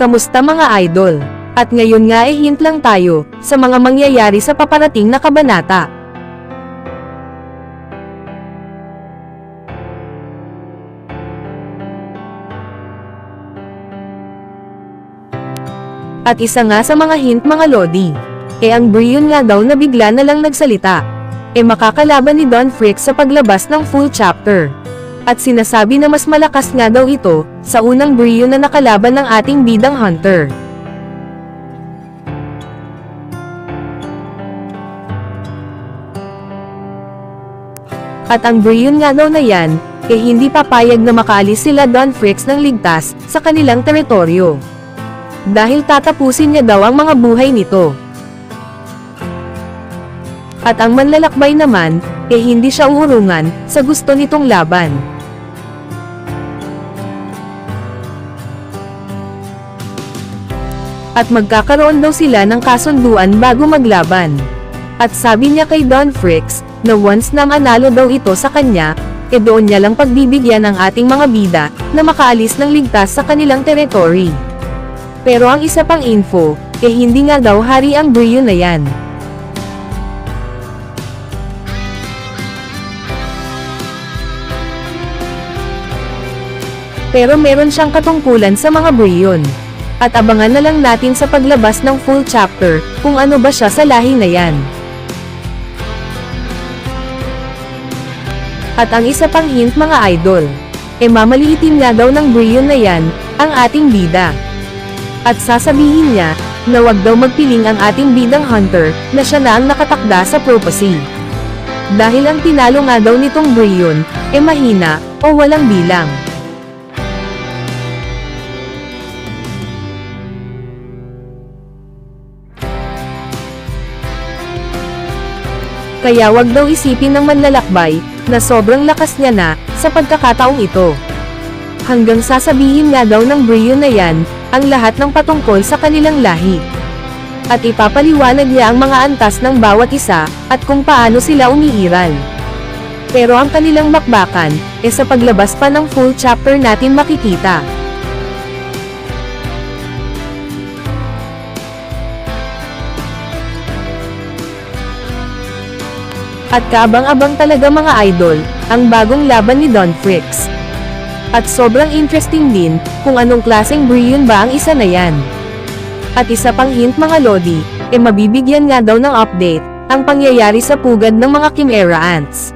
Kamusta mga idol? At ngayon nga eh hint lang tayo sa mga mangyayari sa paparating na kabanata. At isa nga sa mga hint mga lodi. E ang Brion nga daw na bigla na lang nagsalita. E makakalaban ni Don Frick sa paglabas ng full chapter. At sinasabi na mas malakas nga daw ito, sa unang Brion na nakalaban ng ating bidang hunter. At ang Brion nga daw na yan, eh hindi papayag na makaalis sila Don Fricks ng ligtas, sa kanilang teritoryo. Dahil tatapusin niya daw ang mga buhay nito. At ang manlalakbay naman, eh hindi siya uurungan, sa gusto nitong laban. At magkakaroon daw sila ng kasunduan bago maglaban. At sabi niya kay Don Fricks, na once na manalo daw ito sa kanya, e doon niya lang pagbibigyan ng ating mga bida, na makaalis ng ligtas sa kanilang territory. Pero ang isa pang info, eh hindi nga daw hari ang Brion na yan. Pero meron siyang katungkulan sa mga Brion. At abangan na lang natin sa paglabas ng full chapter, kung ano ba siya sa lahi na yan. At ang isa pang hint mga idol, e mamaliitin nga daw ng Brion na yan, ang ating bida. At sasabihin niya, na wag daw magpiling ang ating bidang hunter, na siya na ang nakatakda sa prophecy. Dahil ang tinalo nga daw nitong Brion, e mahina, o walang bilang. Kaya wag daw isipin ng manlalakbay, na sobrang lakas niya na, sa pagkakataong ito. Hanggang sasabihin nga daw ng Brion na yan, ang lahat ng patungkol sa kanilang lahi. At ipapaliwanag niya ang mga antas ng bawat isa, at kung paano sila umiiral. Pero ang kanilang bakbakan, e sa paglabas pa ng full chapter natin makikita. At kaabang-abang talaga mga idol, ang bagong laban ni Don Fricks. At sobrang interesting din, kung anong klaseng Brion ba ang isa na yan. At isa pang hint mga Lodi, e mabibigyan nga daw ng update, ang pangyayari sa pugad ng mga Chimera Ants.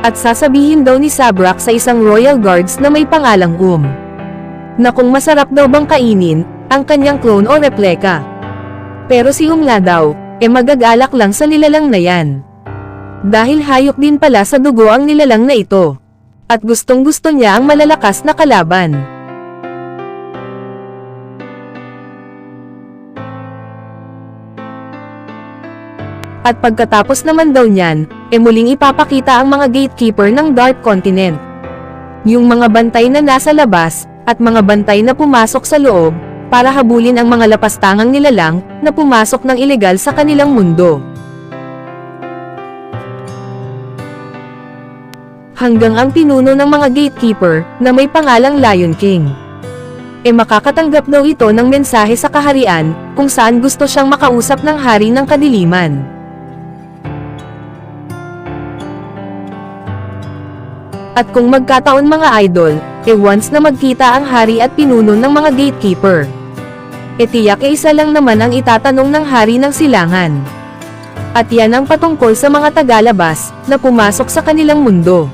At sasabihin daw ni Sabrak sa isang Royal Guards na may pangalang Um. Na kung masarap daw bang kainin, ang kanyang clone o replika. Pero si Um nga daw, e magagalak lang sa nilalang na yan. Dahil hayop din pala sa dugo ang nilalang na ito. At gustong gusto niya ang malalakas na kalaban. At pagkatapos naman daw niyan, e muling ipapakita ang mga gatekeeper ng Dark Continent. Yung mga bantay na nasa labas, at mga bantay na pumasok sa loob, para habulin ang mga lapastangang nilalang, na pumasok ng ilegal sa kanilang mundo. Hanggang ang pinuno ng mga gatekeeper, na may pangalang Lion King. E makakatanggap daw ito ng mensahe sa kaharian, kung saan gusto siyang makausap ng hari ng kadiliman. At kung magkataon mga idol, e once na magkita ang hari at pinuno ng mga gatekeeper. E tiyak e isa lang naman ang itatanong ng hari ng silangan. At yan ang patungkol sa mga tagalabas, na pumasok sa kanilang mundo.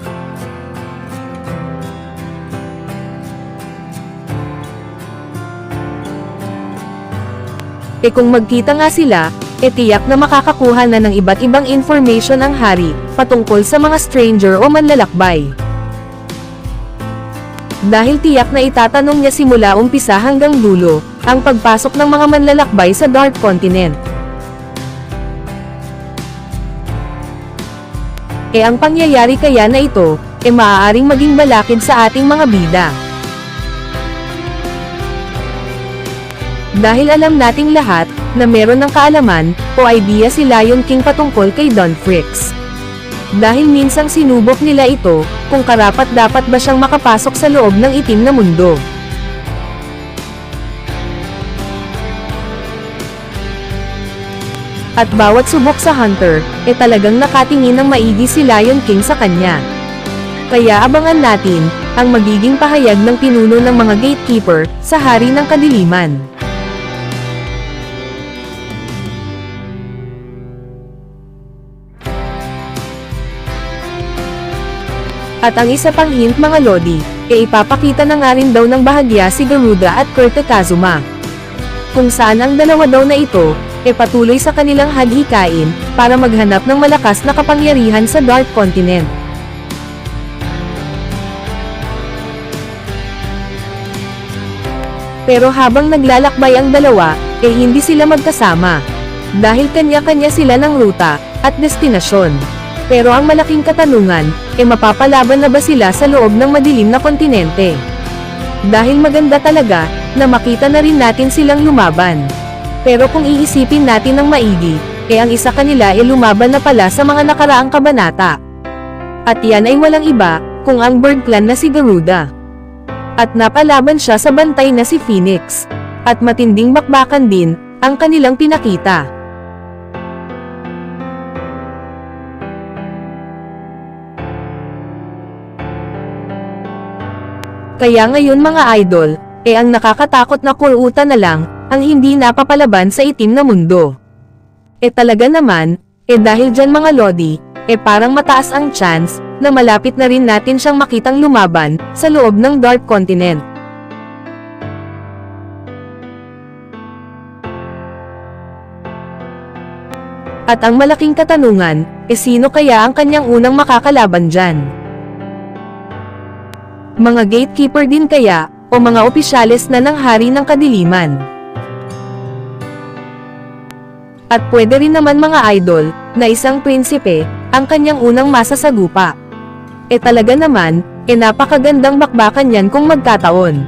E kung magkita nga sila, e tiyak na makakakuha na ng iba't ibang information ang hari, patungkol sa mga stranger o manlalakbay. Dahil tiyak na itatanong niya simula umpisa hanggang dulo, ang pagpasok ng mga manlalakbay sa Dark Continent. E ang pangyayari kaya na ito, e maaaring maging balakid sa ating mga bida. Dahil alam nating lahat, na meron ng kaalaman, o idea si Lion King patungkol kay Don Fricks. Dahil minsang sinubok nila ito, kung karapat dapat ba siyang makapasok sa loob ng itim na mundo. At bawat subok sa Hunter, e talagang nakatingin ng maigi si Lion King sa kanya. Kaya abangan natin, ang magiging pahayag ng pinuno ng mga gatekeeper, sa Hari ng Kadiliman. At ang isa pang hint mga Lodi, e ipapakita na nga rin daw ng bahagya si Garuda at Kurt Kazuma. Kung saan ang dalawa daw na ito, e patuloy sa kanilang hadhikain, para maghanap ng malakas na kapangyarihan sa Dark Continent. Pero habang naglalakbay ang dalawa, eh hindi sila magkasama. Dahil kanya-kanya sila ng ruta, at destinasyon. Pero ang malaking katanungan, eh mapapalaban na ba sila sa loob ng madilim na kontinente? Dahil maganda talaga, na makita na rin natin silang lumaban. Pero kung iisipin natin ng maigi, eh ang isa kanila ay lumaban na pala sa mga nakaraang kabanata. At yan ay walang iba, kung ang bird clan na si Garuda. At napalaban siya sa bantay na si Phoenix. At matinding bakbakan din, ang kanilang pinakita. Kaya ngayon mga idol, eh ang nakakatakot na kurutan na lang, ang hindi napapalaban sa itim na mundo. Eh talaga naman, eh dahil dyan mga lodi, eh parang mataas ang chance, na malapit na rin natin siyang makitang lumaban, sa loob ng Dark Continent. At ang malaking katanungan, eh sino kaya ang kanyang unang makakalaban dyan? Mga gatekeeper din kaya, o mga opisyales na ng hari ng kadiliman. At pwede rin naman mga idol, na isang prinsipe, ang kanyang unang masasagupa. E talaga naman, e napakagandang bakbakan yan kung magkataon.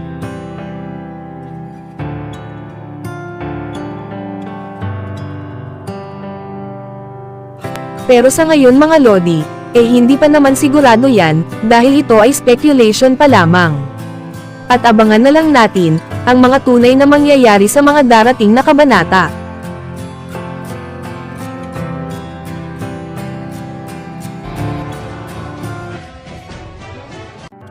Pero sa ngayon mga Lodi, eh hindi pa naman sigurado yan, dahil ito ay speculation pa lamang. At abangan na lang natin, ang mga tunay na mangyayari sa mga darating na kabanata.